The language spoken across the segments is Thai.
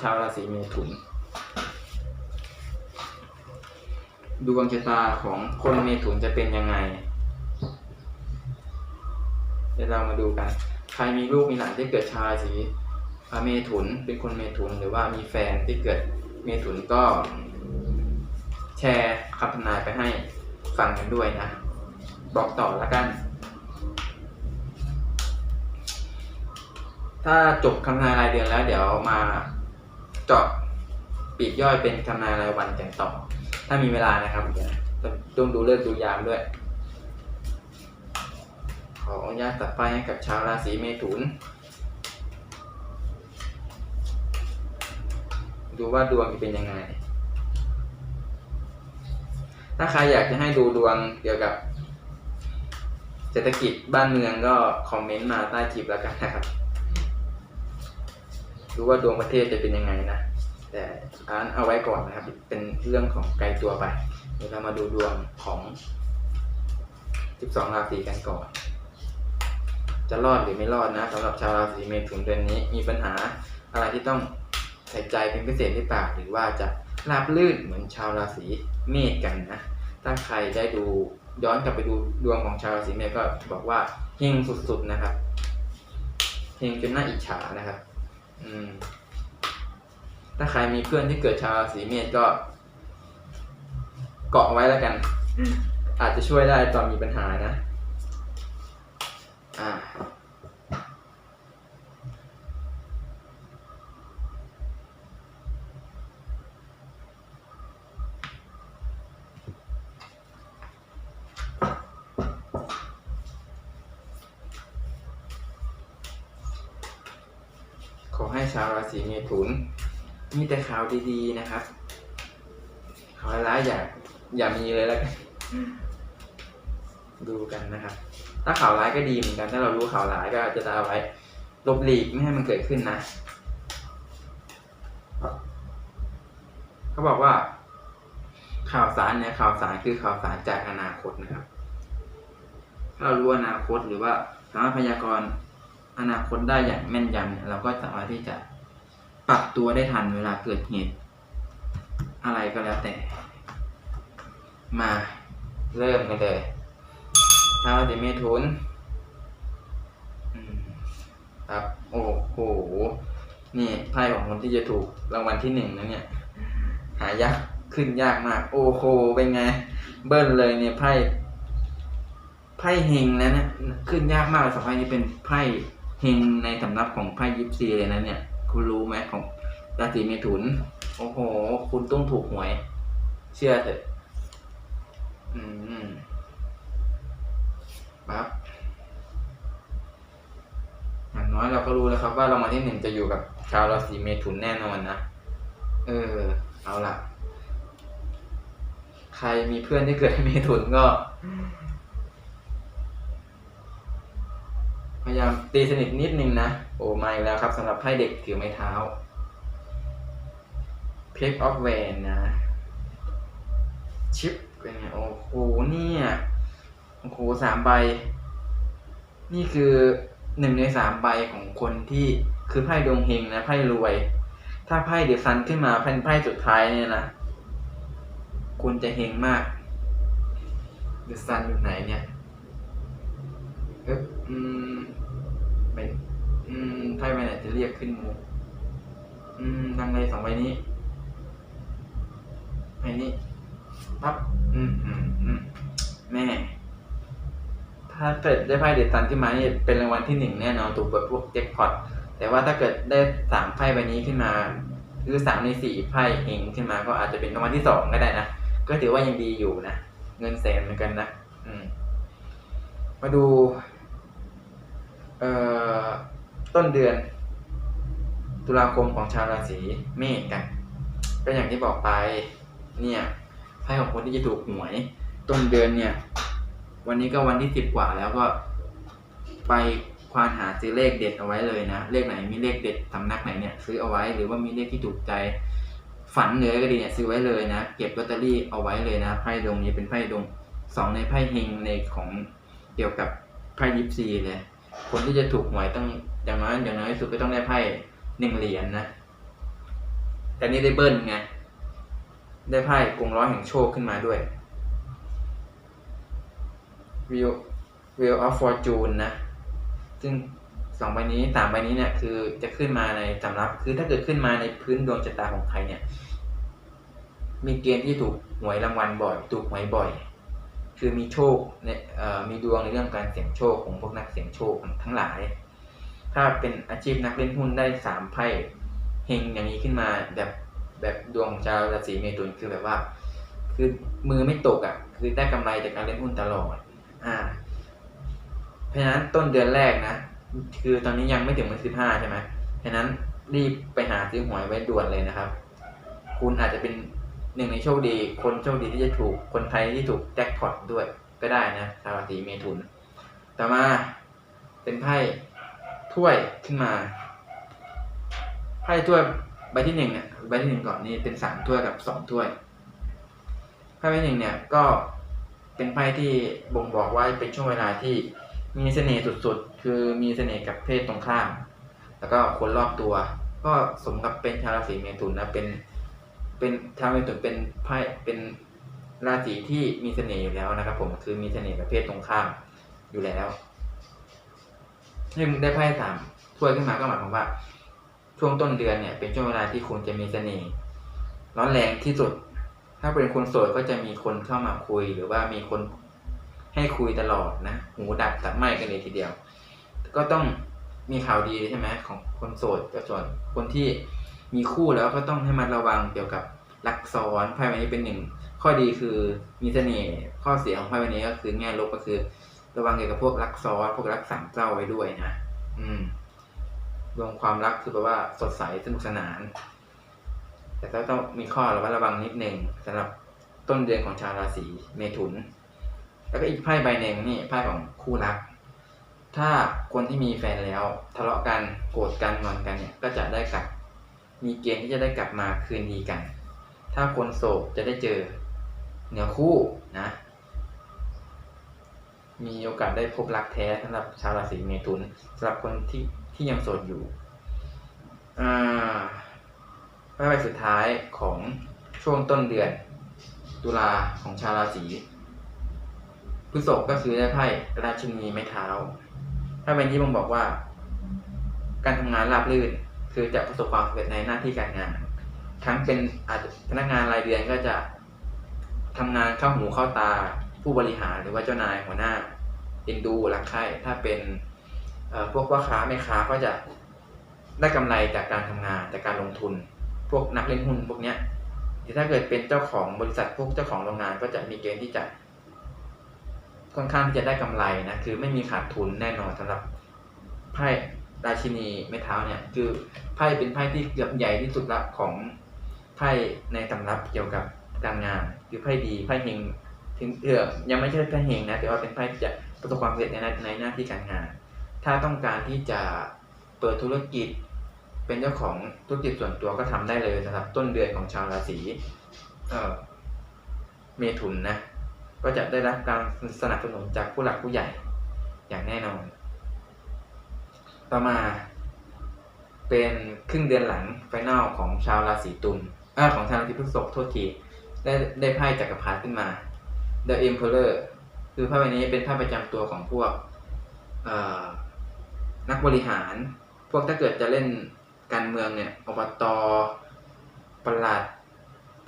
ชาวราศีเมถุน ดวงชะตาของคนเมถุนจะเป็นยังไง เดี๋ยวเรามาดูกัน ใครมีลูกมีหลานที่เกิดชาวราศีเมถุนเป็นคนเมถุนหรือว่ามีแฟนที่เกิดเมถุนก็ แชร์คำทำนายไปให้ฟังกันด้วยนะ บอกต่อแล้วกันถ้าจบคำทนายรายเดือนแล้วเดี๋ยวมา เจาะปีกย่อยเป็นคำทำนายรายวันกันต่อ ถ้ามีเวลานะครับเดี๋ยวต้องดูเลิกดูยามด้วย ขออนุญาตตัดไฟให้กับชาวราศีเมถุน ดูว่าดวงจะเป็นยังไง ถ้าใครอยากจะให้ดูดวงเกี่ยวกับเศรษฐกิจบ้านเมืองก็คอมเมนต์มาใต้คลิปแล้วกันนะครับ ดูว่าดวงประเทศจะเป็นยังไงนะ แต่อันเอาไว้ก่อนนะครับ เป็นเรื่องของไกลตัวไปเดี๋ยวเรามาดูดวงของ 12 ราศีกันก่อน จะรอดหรือไม่รอดนะสำหรับชาวราศีเมถุนเดือนนี้มีปัญหาอะไรที่ต้องใส่ใจเป็นพิเศษหรือเปล่าหรือว่าจะราบลื่นเหมือนชาวราศีเมษกันนะ ถ้าใครได้ดูย้อนกลับไปดูดวงของชาวราศีเมษก็บอกว่าเฮงสุดๆนะครับเฮงจนน่าอิจฉานะครับ อืม ถ้าใครมีเพื่อนที่เกิดชาวราศีเมษก็ เกาะไว้แล้วกัน อาจจะช่วยได้ตอนมีปัญหานะ อ่า ชาวราศีเมถุน มีแต่ข่าวดีๆนะครับข่าวร้ายอย่าอย่ามีเลยแล้วกันดูกันนะครับ ถ้าข่าวร้ายก็ดีเหมือนกัน ถ้าเรารู้ข่าวร้ายก็จะเอาไว้ลบหลีกไม่ให้มันเกิดขึ้นนะ เขาบอกว่า ข่าวสารเนี่ยข่าวสารคือข่าวสารจากอนาคตนะครับ ถ้าเรารู้อนาคตหรือว่าสามารถพยากรณ์ อนาคตได้อย่างแม่นยำเนี่ยเราก็สามารถที่จะปรับตัวได้ทันเวลาเกิดเหตุ อะไรก็แล้วแต่ มาเริ่มกันเลยชาวราศีเมถุนครับโอ้โหนี่ไพ่ของคนที่จะถูกรางวัลที่หนึ่งนะเนี่ย หายากขึ้นยากมาก โอ้โหเป็นไง เบิ้ลเลยเนี่ยไพ่ไพ่เฮงนะเนี่ยขึ้นยากมากเลยสองไพ่นี้เป็นไพ่ เฮงในสำนับของไพ่ยิปซีเลยนะเนี่ย คุณรู้ไหมของราศีเมถุน โอ้โห คุณต้องถูกหวย เชื่อเถอะอืมปั๊บอย่างน้อยเราก็รู้แล้วครับ ว่าเรางวัลที่หนึ่งจะอยู่กับชาวราศีเมถุนแน่นอนนะ เออ เอาล่ะ ใครมีเพื่อนที่เกิดเมถุนก็ ยายามตีสนิทนิดนึงนะ โอ้มาอีกแล้วครับสำหรับไพ่เด็กถือไม้เท้าเพกออฟแวนนะ ชิปเป็นไงโอ้โหเนี่ยโอ้โหสามใบ นี่คือหนึ่งในสามใบของคนที่คือไพ่ดวงเฮงนะไพ่รวย ถ้าไพ่เดซันขึ้นมาเป็นไพ่สุดท้ายเนี่ยนะคุณจะเฮงมากเดซันอยู่ไหนเนี่ยเอ๊บอืม เป็นอืมไพ่ใบไหนจะเรียกขึ้นมุกอืมทางในสองใบนี้ใบนี้ปั๊บอืมอืมอืมแม่ถ้าเกิดได้ไพ่เด็ดซันขึ้นมานี่เป็นรางวัลที่หนึ่งแน่นอนถูกเปิดพวกแจ็คพอตแต่ว่าถ้าเกิดได้สามไพ่ใบนี้ขึ้นมาหรือสามในสี่ไพ่เฮงขึ้นมาก็อาจจะเป็นรางวัลที่สองก็ได้นะก็ถือว่ายังดีอยู่นะเงินแสนเหมือนกันนะอืม มาดู ต้นเดือน ตุลาคมของชาวราศีเมษกัน ก็อย่างที่บอกไปเนี่ยไพ่ของคนที่จะถูกหวย ต้นเดือนเนี่ย วันนี้ก็วันที่สิบกว่าแล้วก็ไปควานหาซื้อเลขเด็ดเอาไว้เลยนะ เลขไหนมีเลขเด็ดสำนักไหนเนี่ยซื้อเอาไว้หรือว่ามีเลขที่ถูกใจ ฝันเหนือก็ดีเนี่ยซื้อไว้เลยนะ เก็บลอตเตอรี่เอาไว้เลยนะไพ่ดวงนี้เป็นไพ่ดวงสองในไพ่เฮงในของเกี่ยวกับไพ่ยิปซีเลย คนที่จะถูกหวยต้องอย่างน้อยอย่างน้อยสุดก็ต้องได้ไพ่หนึ่งเหรียญนะแต่นี่ได้เบิ้ลไง ได้ไพ่กงล้อยแห่งโชคขึ้นมาด้วย Wheel Wheel of Fortune นะ ซึ่งสองใบนี้สามใบนี้เนี่ยคือจะขึ้นมาในสำรับคือถ้าเกิดขึ้นมาในพื้นดวงชะตาของใครเนี่ย มีเกณฑ์ที่ถูกหวยรางวัลบ่อย ถูกหวยบ่อย คือมีโชคเนี่ยมีดวงในเรื่องการเสี่ยงโชคของพวกนักเสี่ยงโชคทั้งหลาย ถ้าเป็นอาชีพนักเล่นหุ้นได้สามไพ่เฮงอย่างนี้ขึ้นมาแบบแบบดวงชาวราศีเมถุนคือแบบว่า คือมือไม่ตกอะ คือได้กำไรจากการเล่นหุ้นตลอดอ่า เพราะฉะนั้นต้นเดือนแรกนะคือตอนนี้ยังไม่ถึงวันสิบห้าใช่ไหมเพราะฉะนั้นรีบไปหาซื้อหวยไว้ด่วนเลยนะครับ คุณอาจจะเป็น หนึ่งในโชคดี คนโชคดีที่จะถูกคนไทยที่ถูกแจ็คพอตด้วยก็ได้นะชาวราศีเมถุน ต่อมาเป็นไพ่ถ้วยขึ้นมาไพ่ถ้วยใบที่หนึ่งเนี่ยใบที่หนึ่งก่อนนี่เป็นสามถ้วยกับสองถ้วยไพ่ใบหนึ่งเนี่ยก็เป็นไพ่ที่บ่งบอกว่าเป็นช่วงเวลาที่มีเสน่ห์สุดๆ คือมีเสน่ห์กับเพศตรงข้าม แล้วก็คนรอบตัว ก็สมกับเป็นชาวราศีเมถุนนะเป็น เป็นชาวเมถุนเป็นไพ่เป็นราศีที่มีเสน่ห์อยู่แล้วนะครับ ผมคือมีเสน่ห์กับเพศตรงข้ามอยู่แล้วซึ่งได้ไพ่สามถ้วยขึ้นมาก็หมายความว่า ช่วงต้นเดือนเนี่ย เป็นช่วงเวลาที่คุณจะมีเสน่ห์ร้อนแรงที่สุด ถ้าเป็นคนโสดก็จะมีคนเข้ามาคุย หรือว่ามีคนให้คุยตลอดนะหูดับตับไหมกันเลยทีเดียว ก็ต้องมีข่าวดีใช่ไหมของคนโสดกับส่วนคนที่ มีคู่แล้วก็ต้องให้มันระวังเกี่ยวกับรักซ้อนไพ่ใบนี้เป็นหนึ่งข้อดีคือมีเสน่ห์ข้อเสียของไพ่ใบนี้ก็คือแง่ลบก็คือ ระวังเกี่ยวกับพวกรักซ้อนพวกรักสามเจ้าไว้ด้วยนะอืมดวงความรักคือแปลว่าสดใสสนุกสนาน แต่ก็ต้องมีข้อระมัดระวังนิดหนึ่งสำหรับต้นเดือนของชาวราศีเมถุน แล้วก็อีกไพ่ใบหนึ่งนี่ไพ่ของคู่รัก ถ้าคนที่มีแฟนแล้ว ทะเลาะกันโกรธกันงอนกันเนี่ยก็จะได้กลับ มีเกณฑ์ที่จะได้กลับมาคืนดีกัน ถ้าคนโสดจะได้เจอเนื้อคู่นะ มีโอกาสได้พบรักแท้สำหรับชาวราศีเมถุนสำหรับคนที่ที่ยังโสดอยู่อ่าไพ่ใบสุดท้ายของช่วงต้นเดือน ตุลาของชาวราศีพฤษภก็คือได้ไพ่ราชินีไม้เท้าไพ่ใบนี้บ่งบอกว่า การทำงานราบรื่น คือจะประสบความสำเร็จในหน้าที่การงาน ทั้งเป็นอาจจะพนักงานรายเดือนก็จะทำงานเข้าหูเข้าตาผู้บริหารหรือว่าเจ้านายหัวหน้าเอ็นดูรักใคร่ถ้าเป็นพวกพ่อค้าแม่ค้าก็จะได้กำไรจากการทำงานจากการลงทุน พวกนักเล่นหุ้นพวกเนี้ยแต่ถ้าเกิดเป็นเจ้าของบริษัทพวกเจ้าของโรงงานก็จะมีเกณฑ์ที่จะค่อนข้างที่จะได้กำไรนะคือไม่มีขาดทุนแน่นอนสำหรับไพ่ ราชินีไม้เท้าเนี่ยคือไพ่เป็นไพ่ที่เกือบใหญ่ที่สุดละของไพ่ในตำรับเกี่ยวกับการงานคือไพ่ดีไพ่เฮงถึงเออยังไม่ใช่ไพ่เฮงนะแต่ว่าเป็นไพ่ที่จะประสบความสำเร็จในในหน้าที่การงาน ถ้าต้องการที่จะเปิดธุรกิจ เป็นเจ้าของธุรกิจส่วนตัวก็ทำได้เลยนะครับ ต้นเดือนของชาวราศีเออเมถุนนะก็จะได้รับการสนับสนุนจากผู้หลักผู้ใหญ่อย่างแน่นอน ต่อมา เป็นครึ่งเดือนหลังไฟแนลของชาวราศีตุลอของชาวราศีพฤษภโทษทีได้ได้ไพ่จักรพรรดิขึ้นมา The Emperor คือไพ่ใบนี้เป็นไพ่ประจำตัวของพวกนักบริหาร พวกถ้าเกิดจะเล่นการเมืองเนี่ยอบตปลัด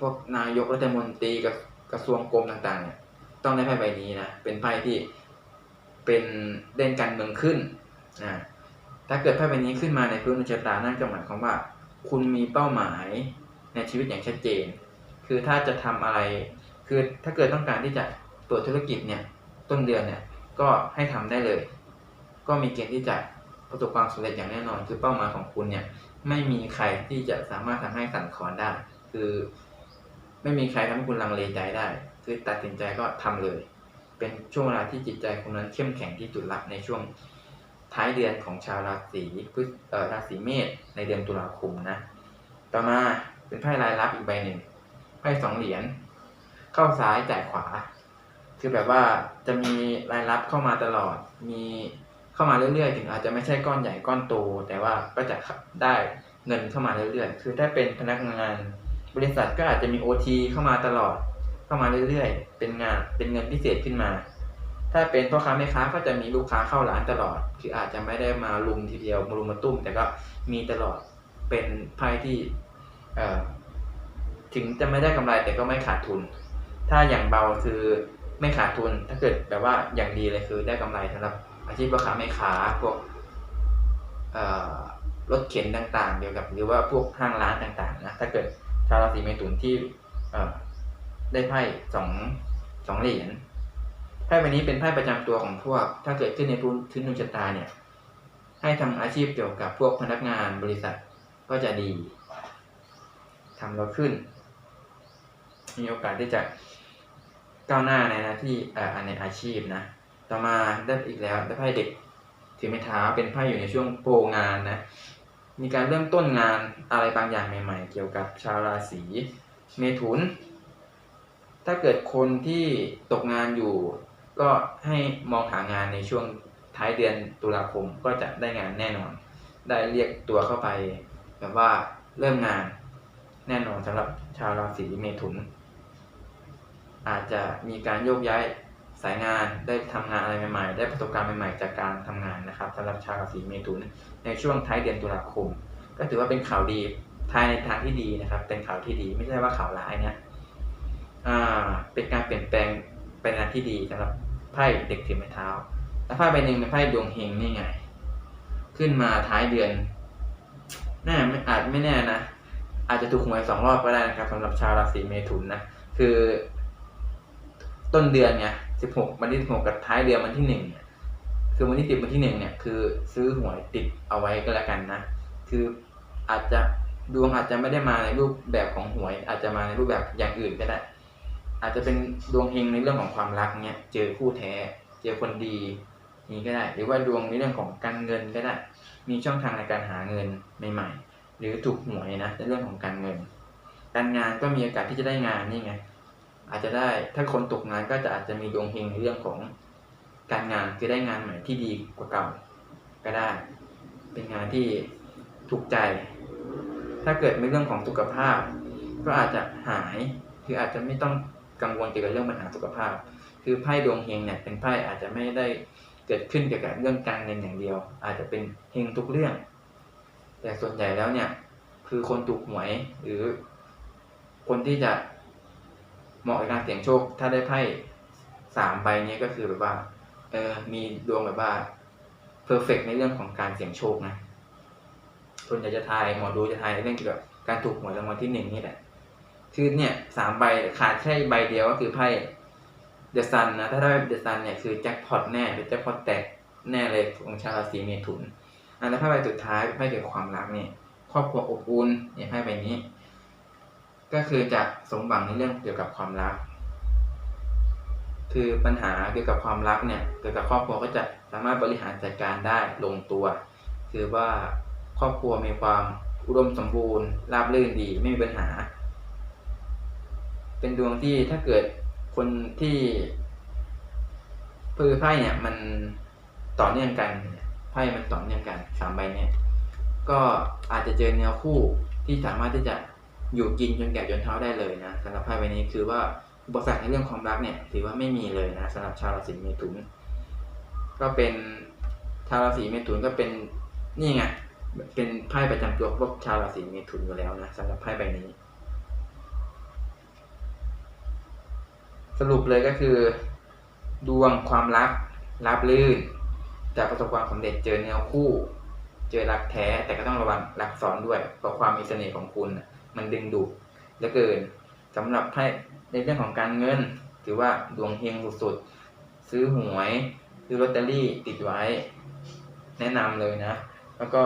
พวกนายกรัฐมนตรีกับกระทรวงกรมต่างๆเนี่ยต้องได้ไพ่ใบนี้นะเป็นไพ่ที่เป็นเล่นการเมืองขึ้นนะ ถ้าเกิดไพ่ใบนี้ขึ้นมาในพื้นดวงชะตานั่นก็หมายความว่า คุณมีเป้าหมายในชีวิตอย่างชัดเจน คือถ้าจะทำอะไร คือถ้าเกิดต้องการที่จะเปิดธุรกิจเนี่ยต้นเดือนเนี่ยก็ให้ทำได้เลย ก็มีเกณฑ์ที่จะประสบความสำเร็จอย่างแน่นอน คือเป้าหมายของคุณเนี่ยไม่มีใครที่จะสามารถทำให้สั่นคลอนได้ คือ ไม่มีใครทำให้คุณลังเลใจได้ คือตัดสินใจก็ทำเลย เป็นช่วงเวลาที่จิตใจคุณนั้นเข้มแข็งที่สุดละในช่วง ท้ายเดือนของชาวราศีพฤษเอ่อราศีเมษในเดือนตุลาคมนะ ต่อมาเป็นไพ่รายรับอีกใบหนึ่งไพ่สองเหรียญเข้าซ้ายจ่ายขวา คือแบบว่าจะมีรายรับเข้ามาตลอด มีเข้ามาเรื่อยๆ ถึงอาจจะไม่ใช่ก้อนใหญ่ก้อนโต แต่ว่าก็จะได้เงินเข้ามาเรื่อยๆ คือถ้าเป็นพนักงานบริษัทก็อาจจะมีโอทีเข้ามาตลอด เข้ามาเรื่อยๆ เป็นงานเป็นเงินพิเศษขึ้นมา ถ้าเป็นพ่อค้าแม่ค้าก็จะมีลูกค้าเข้าร้านตลอด คืออาจจะไม่ได้มาลุมทีเดียวมาลุมมาตุ้ม แต่ก็มีตลอดเป็นไพ่ที่เอ่อถึงจะไม่ได้กำไรแต่ก็ไม่ขาดทุน ถ้าอย่างเบาคือไม่ขาดทุน ถ้าเกิดแบบว่าอย่างดีเลยคือได้กำไรสำหรับอาชีพพ่อค้าแม่ค้าพวกเอ่อรถเข็นต่าง ๆ เกี่ยวกับหรือว่าพวกห้างร้านต่างๆนะถ้าเกิดชาวราศีเมถุนที่เอ่อได้ไพ่สองสองเหรียญ พ่ใบนี้เป็นไพ่ประจำตัวของพวก ถ้าเกิดขึ้นในพื้นพื้นดวงชะตาเนี่ย ให้ทำอาชีพเกี่ยวกับพวกพนักงานบริษัทก็จะดีทำเราขึ้น มีโอกาสที่จะก้าวหน้าในหน้าที่อ่อในอาชีพนะ ต่อมาได้อีกแล้วได้ไพ่เด็กถือไม้เท้าเป็นไพ่อยู่ในช่วงโปรงานนะ มีการเริ่มต้นงานอะไรบางอย่างใหม่ ๆ เกี่ยวกับชาวราศีเมถุน ถ้าเกิดคนที่ตกงานอยู่ ก็ให้มองหางานในช่วงท้ายเดือนตุลาคมก็จะได้งานแน่นอน ได้เรียกตัวเข้าไปแบบว่าเริ่มงานแน่นอนสำหรับชาวราศีเมถุน อาจจะมีการโยกย้ายสายงานได้ทำงานอะไรใหม่ๆ ได้ประสบการณ์ใหม่ๆ จากการทำงานนะครับสำหรับชาวราศีเมถุนในช่วงท้ายเดือนตุลาคม ก็ถือว่าเป็นข่าวดีทายในทางที่ดีนะครับ เป็นข่าวที่ดีไม่ใช่ว่าข่าวร้ายนะอ่าเป็นการเปลี่ยนแปลง ไปในทางที่ดีสำหรับไพ่เด็กถือไม้เท้า แล้วไพ่ใบหนึ่งเป็นไพ่ดวงเฮงนี่ไง ขึ้นมาท้ายเดือนแน่ไม่อาจไม่แน่นะ อาจจะถูกหวยสองรอบก็ได้นะครับสำหรับชาวราศีเมถุนนะ คือ ต้นเดือนไงสิบหกวันที่สิบหกกับท้ายเดือนวันที่หนึ่งเนี่ยคือวันที่สิบวันที่หนึ่งเนี่ยคือซื้อหวยติดเอาไว้ก็แล้วกันนะ คืออาจจะดวงอาจจะไม่ได้มาในรูปแบบของหวย อาจจะมาในรูปแบบอย่างอื่นก็ได้ อาจจะเป็นดวงเฮงในเรื่องของความรักเนี่ยเจอคู่แท้ เจอคนดีนี้ก็ได้ หรือว่าดวงในเรื่องของการเงินก็ได้ มีช่องทางในการหาเงินใหม่ๆ หรือถูกหวยนะในเรื่องของการเงิน การงานก็มีโอกาสที่จะได้งานนี่ไงอาจจะได้ถ้าคนตกงานก็จะอาจจะมีดวงเฮงในเรื่องของการงานคือได้งานใหม่ที่ดีกว่าเก่าก็ได้ เป็นงานที่ถูกใจ ถ้าเกิดในเรื่องของสุขภาพ ก็อาจจะหายคืออาจจะไม่ต้อง กังวลเกี่ยวกับเรื่องปัญหาสุขภาพ คือไพ่ดวงเฮงเนี่ยเป็นไพ่อาจจะไม่ได้เกิดขึ้นเกี่ยวกับเรื่องการเงินอย่างเดียว อาจจะเป็นเฮงทุกเรื่อง แต่ส่วนใหญ่แล้วเนี่ย คือคนถูกหวยหรือ คนที่จะเหมาะกับการเสี่ยงโชค ถ้าได้ไพ่สามใบนี้ก็คือแบบว่าเออมีดวงแบบว่าเพอร์เฟกในเรื่องของการเสี่ยงโชคนะส่วนใหญ่จะทายหมอดูจะทายเรื่องเกี่ยวกับการถูกหวยรางวัลที่หนึ่งนี่แหละ คือเนี่ยสามใบขาดแค่ใบเดียวก็คือไพ่เดอะซันนะถ้าได้เดอะซันเนี่ยคือแจ็คพอตแน่เป็นแจ็คพอตแตกแน่เลยของชาวราศีเมถุนอันแล้วไพ่ใบสุดท้ายไพ่เกี่ยวกับความรักเนี่ยครอบครัวอบอุ่นเนี่ยไพ่ใบนี้ ก็คือจะสมหวังในเรื่องเกี่ยวกับความรัก คือปัญหาเกี่ยวกับความรักเนี่ยเกี่ยวกับครอบครัวก็จะสามารถบริหารจัดการได้ลงตัว คือว่าครอบครัวมีความอุดมสมบูรณ์ราบรื่นดีไม่มีปัญหา เป็นดวงที่ถ้าเกิดคนที่พือไพ่เนี่ย มันต่อเนื่องกันไพ่มันต่อเนื่องกันสามใบเนี่ยก็อาจจะเจอเนื้อคู่ที่สามารถที่จะอยู่กินจนแก่จนเฒ่าได้เลยนะสำหรับไพ่ใบนี้คือว่าอุปสรรคในเรื่องความรักเนี่ย ถือว่าไม่มีเลยนะสำหรับชาวราศีเมถุนก็เป็นชาวราศีเมถุนก็เป็นนี่ไงเป็นไพ่ประจำตัวพวกชาวราศีเมถุนอยู่แล้วนะสำหรับไพ่ใบนี้ สรุปเลยก็คือ ดวงความรักราบลื่นจะประสบความสำเร็จเจอเนื้อคู่ เจอรักแท้แต่ก็ต้องระวังรักซ้อนด้วยเพราะความมีเสน่ห์ของคุณ มันดึงดูดเหลือเกินสำหรับไพ่ในเรื่องของการเงิน ถือว่าดวงเฮงสุดๆซื้อหวยซื้อลอตเตอรี่ติดไว้ แนะนำเลยนะ แล้วก็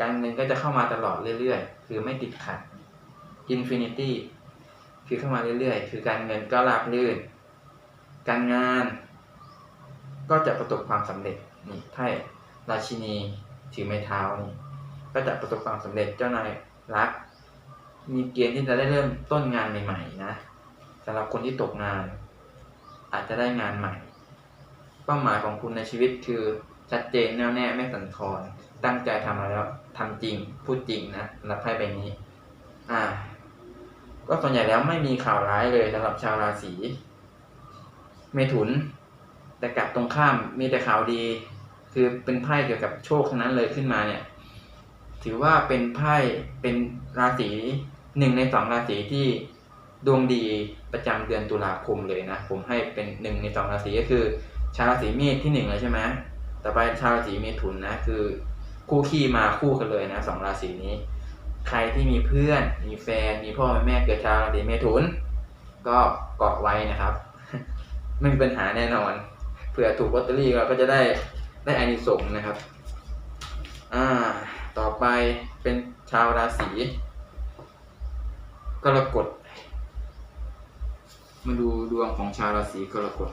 การเงินก็จะเข้ามาตลอดเรื่อยๆ คือไม่ติดขัด Infinity คือเข้ามาเรื่อยๆ คือการเงินก็ราบรื่น การงาน ก็จะประสบความสำเร็จนี่ไพ่ราชินีถือไม้เท้านี่ก็จะประสบความสำเร็จเจ้านายรัก มีเกณฑ์ที่จะได้เริ่มต้นงานใหม่ๆนะสำหรับคนที่ตกงาน อาจจะได้งานใหม่ เป้าหมายของคุณในชีวิตคือชัดเจนแน่วแน่ไม่สั่นคลอนตั้งใจทำมาแล้วทำจริงพูดจริงนะสำหรับไพ่ใบนี้ อ่า ก็ส่วนใหญ่แล้วไม่มีข่าวร้ายเลยสำหรับชาวราศีเมถุน แต่กลับตรงข้ามมีแต่ข่าวดี คือเป็นไพ่เกี่ยวกับโชคทั้งนั้นเลยขึ้นมาเนี่ย ถือว่าเป็นไพ่เป็นราศีหนึ่งในสองราศีที่ดวงดีประจำเดือนตุลาคมเลยนะ ผมให้เป็นหนึ่งในสองราศีก็คือ ชาวราศีเมษที่หนึ่งเลยใช่ไหมต่อไปชาวราศีเมถุนนะคือ คู่ขี้มาคู่กันเลยนะสองราศีนี้ ใครที่มีเพื่อน มีแฟน มีพ่อแม่เกิดชาวราศีเมถุน ก็เกาะไว้นะครับ ไม่มีปัญหาแน่นอน เผื่อถูกลอตเตอรี่เราก็จะได้ได้อานิสงส์นะครับ อ่า ต่อไปเป็นชาวราศีกรกฎ มาดูดวงของชาวราศีกรกฎ